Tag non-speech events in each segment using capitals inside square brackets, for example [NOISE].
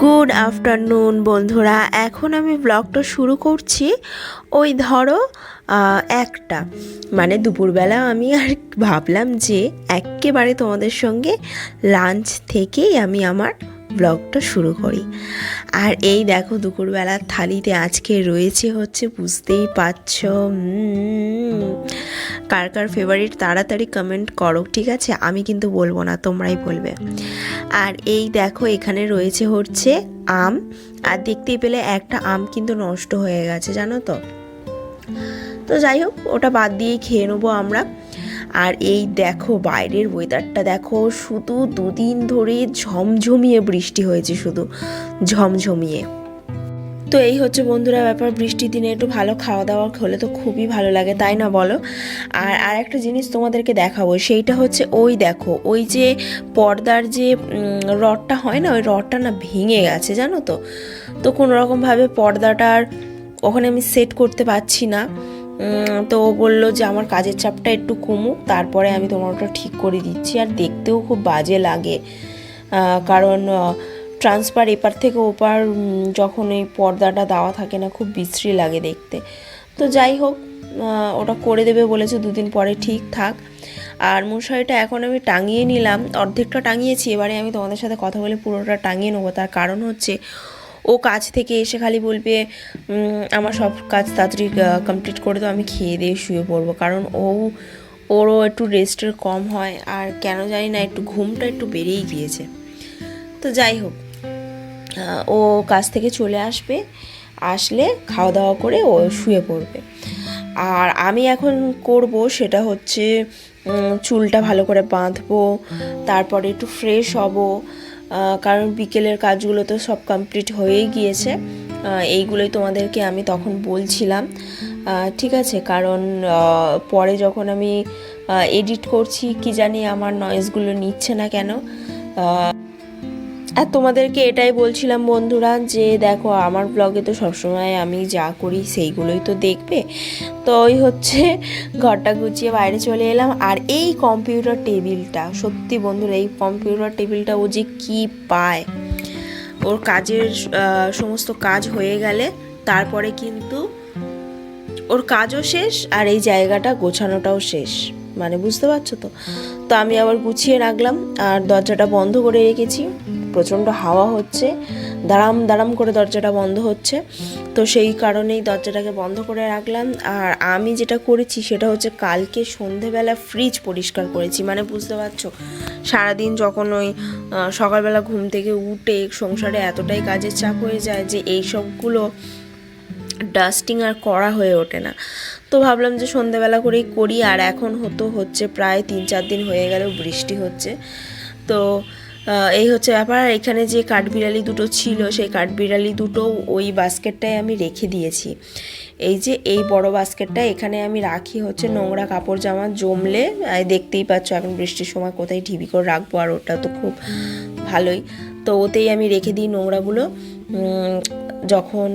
Good afternoon বন্ধুরা। এখন আমি ব্লগটা শুরু করছি ওই ধরো একটা। মানে দুপুরবেলা আমি আর ভাবলাম যে একেবারে তোমাদের সঙ্গে লাঞ্চ থেকেই আমি আমার ব্লগটা শুরু করি। আর এই দেখো দুপুরবেলার থালিতে আজকে রয়েছে হচ্ছে বুঝতেই পারছ কার কার ফেভারিট তাড়াতাড়ি কমেন্ট করো, ঠিক আছে? আমি কিন্তু বলব না, তোমরাই বলবে। আর এই দেখো এখানে রয়েছে হচ্ছে আম, আর দেখতেই পেলে একটা আম কিন্তু নষ্ট হয়ে গেছে, জানো তো? তো যাই হোক, ওটা বাদ দিয়েই খেয়ে নেব আমরা। আর এই দেখো বাইরের ওয়েদারটা দেখো, শুধু দুদিন ধরে ঝমঝমিয়ে বৃষ্টি হয়েছে শুধু, ঝমঝমিয়ে। তো এই হচ্ছে বন্ধুরা ব্যাপার, বৃষ্টির দিনে একটু ভালো খাওয়া দাওয়া হলে তো খুবই ভালো লাগে, তাই না বলো? আর আর একটা জিনিস তোমাদেরকে দেখাবো, সেইটা হচ্ছে ওই দেখো, ওই যে পর্দার যে রডটা হয় না, ওই রডটা না ভেঙে গেছে, জানো তো? তো কোনো রকমভাবে পর্দাটার ওখানে আমি সেট করতে পারছি না। তো ও বলল যে আমার কাজের চাপটা একটু কমুক, তারপরে আমি তোমার ওটা ঠিক করে দিচ্ছি। আর দেখতেও খুব বাজে লাগে। কারণ ট্রান্সফার এপার থেকে ওপার যখন এই পর্দাটা দেওয়া থাকে না, খুব বিশ্রী লাগে দেখতে। তো যাই হোক ওটা করে দেবে বলেছে, দুদিন পরে ঠিক থাক। আর মশারিটা এখন আমি টাঙিয়ে নিলাম, অর্ধেকটা টাঙিয়েছি, এবারে আমি তোমাদের সাথে কথা বলে পুরোটা টাঙিয়ে নেব। তার কারণ হচ্ছে ও কাজ থেকে এসে খালি বলবে আমার সব কাজ তাড়াতাড়ি কমপ্লিট করে দাও, আমি খেয়ে দিয়ে শুয়ে পড়ব। কারণ ও, ওরও একটু রেস্টের কম হয়, আর কেন জানি না একটু ঘুমটা একটু বেড়েই গিয়েছে। তো যাই হোক ও কাজ থেকে চলে আসবে, আসলে খাওয়া দাওয়া করে ও শুয়ে পড়বে। আর আমি এখন করব সেটা হচ্ছে চুলটা ভালো করে বাঁধবো, তারপরে একটু ফ্রেশ হব কারণ বিকেলের কাজগুলো তো সব কমপ্লিট হয়েই গিয়েছে। এইগুলোই তোমাদেরকে আমি তখন বলছিলাম। ঠিক আছে, কারণ পরে যখন আমি এডিট করছি, কি জানি আমার নয়েজগুলো নিচ্ছে না কেন। আর তোমাদেরকে এটাই বলছিলাম বন্ধুরা যে দেখো, আমার ব্লগে তো সবসময় আমি যা করি সেইগুলোই তো দেখবে। তো ওই হচ্ছে [LAUGHS] ঘরটা গুছিয়ে বাইরে চলে এলাম। আর এই কম্পিউটার টেবিলটা সত্যি বন্ধুরা, এই কম্পিউটার টেবিলটা ও যে কি পায়। ওর কাজের সমস্ত কাজ হয়ে গেলে তারপরে কিন্তু ওর কাজও শেষ আর এই জায়গাটা গোছানোটাও শেষ। মানে বুঝতে পারছ তো? তো আমি আবার গুছিয়ে রাখলাম। আর দরজাটা বন্ধ করে রেখেছি। প্রচণ্ড হাওয়া হচ্ছে, দাঁড়াম দাঁড়াম করে দরজাটা বন্ধ হচ্ছে। তো সেই কারণেই দরজাটাকে বন্ধ করে রাখলাম। আর আমি যেটা করেছি সেটা হচ্ছে কালকে সন্ধেবেলা ফ্রিজ পরিষ্কার করেছি। মানে বুঝতে পারছ, সারাদিন যখন ওই সকালবেলা ঘুম থেকে উঠে সংসারে এতটাই কাজের চাপ হয়ে যায় যে এই সবগুলো ডাস্টিং আর করা হয়ে ওঠে না। তো ভাবলাম যে সন্ধেবেলা করেই করি। আর এখন হতো হচ্ছে প্রায় তিন চার দিন হয়ে গেল বৃষ্টি হচ্ছে। তো এই হচ্ছে ব্যাপার। এখানে যে কাঠবিড়ালি দুটো ছিল, সেই কাঠবিড়ালি দুটো ওই বাস্কেটটায় আমি রেখে দিয়েছি। এই যে এই বড় বাস্কেটটা এখানে আমি রাখি হচ্ছে নোংরা কাপড় জামা জমলে দেখতেই পাচ্ছ এখন বৃষ্টির সময় কোথায় ঢিবি করে রাখব, আর ওটা তো খুব ভালোই। তো ওতেই আমি রেখে দিই নোংরাগুলো। যখন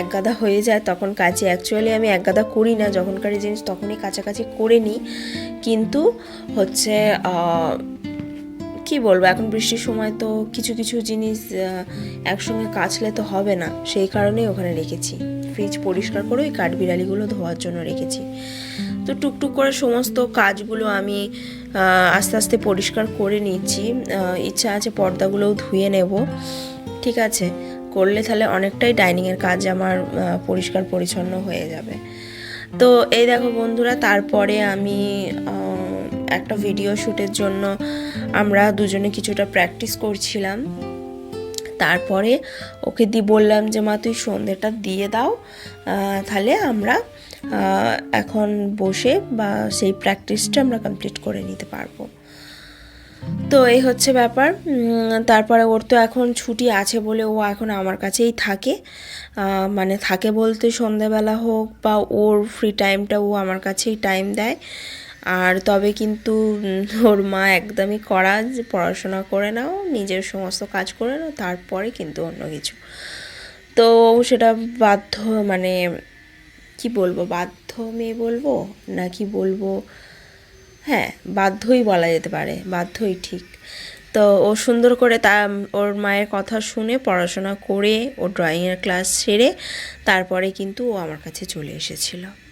এক গাদা হয়ে যায় তখন কাছে অ্যাকচুয়ালি আমি এক গাদা করি না, যখনকার জিনিস তখনই কাছাকাছি করে নিই। কিন্তু হচ্ছে কি বলব? এখন বৃষ্টির সময় তো কিছু কিছু জিনিস একসঙ্গে কাচলে তো হবে না। সেই কারণেই ওখানে রেখেছি। ফ্রিজ পরিষ্কার করে ওই কাঠবিড়ালিগুলো ধোয়ার জন্য রেখেছি। তো টুকটুক করে সমস্ত কাজগুলো আমি আস্তে আস্তে পরিষ্কার করে নিচ্ছি। ইচ্ছা আছে পর্দাগুলোও ধুয়ে নেব। ঠিক আছে? করলে তাহলে অনেকটাই ডাইনিংয়ের কাজ আমার পরিষ্কার পরিচ্ছন্ন হয়ে যাবে। তো এই দেখো বন্ধুরা, তারপরে আমি একটা ভিডিও শ্যুটের জন্য আমরা দুজনে কিছুটা প্র্যাকটিস করছিলাম। তারপরে ওকে দিয়ে বললাম যে, মা, তুই সন্ধ্যেটা দিয়ে দাও তাহলে আমরা এখন বসে বা সেই প্র্যাকটিসটা আমরা কমপ্লিট করে নিতে পারব। তো এই হচ্ছে ব্যাপার। তারপরে ওর তো এখন ছুটি আছে বলে ও এখন আমার কাছেই থাকে। মানে থাকে বলতে সন্ধেবেলা হোক বা ওর ফ্রি টাইমটা ও আমার কাছেই টাইম দেয়। আর তবে কিন্তু ওর মা একদমই করা যে পড়াশোনা করে নাও, নিজের সমস্ত কাজ করে নাও, তারপরে কিন্তু অন্য কিছু। তো সেটা বাধ্য মানে কি বলব, বাধ্য মেয়ে বলব না কি বলব হ্যাঁ বাধ্যই বলা যেতে পারে, বাধ্যই ঠিক। তো ও সুন্দর করে তা, ওর মায়ের কথা শুনে, পড়াশোনা করে, ও ড্রয়িংয়ের ক্লাস সেরে তারপরে কিন্তু ও আমার কাছে চলে এসেছিল।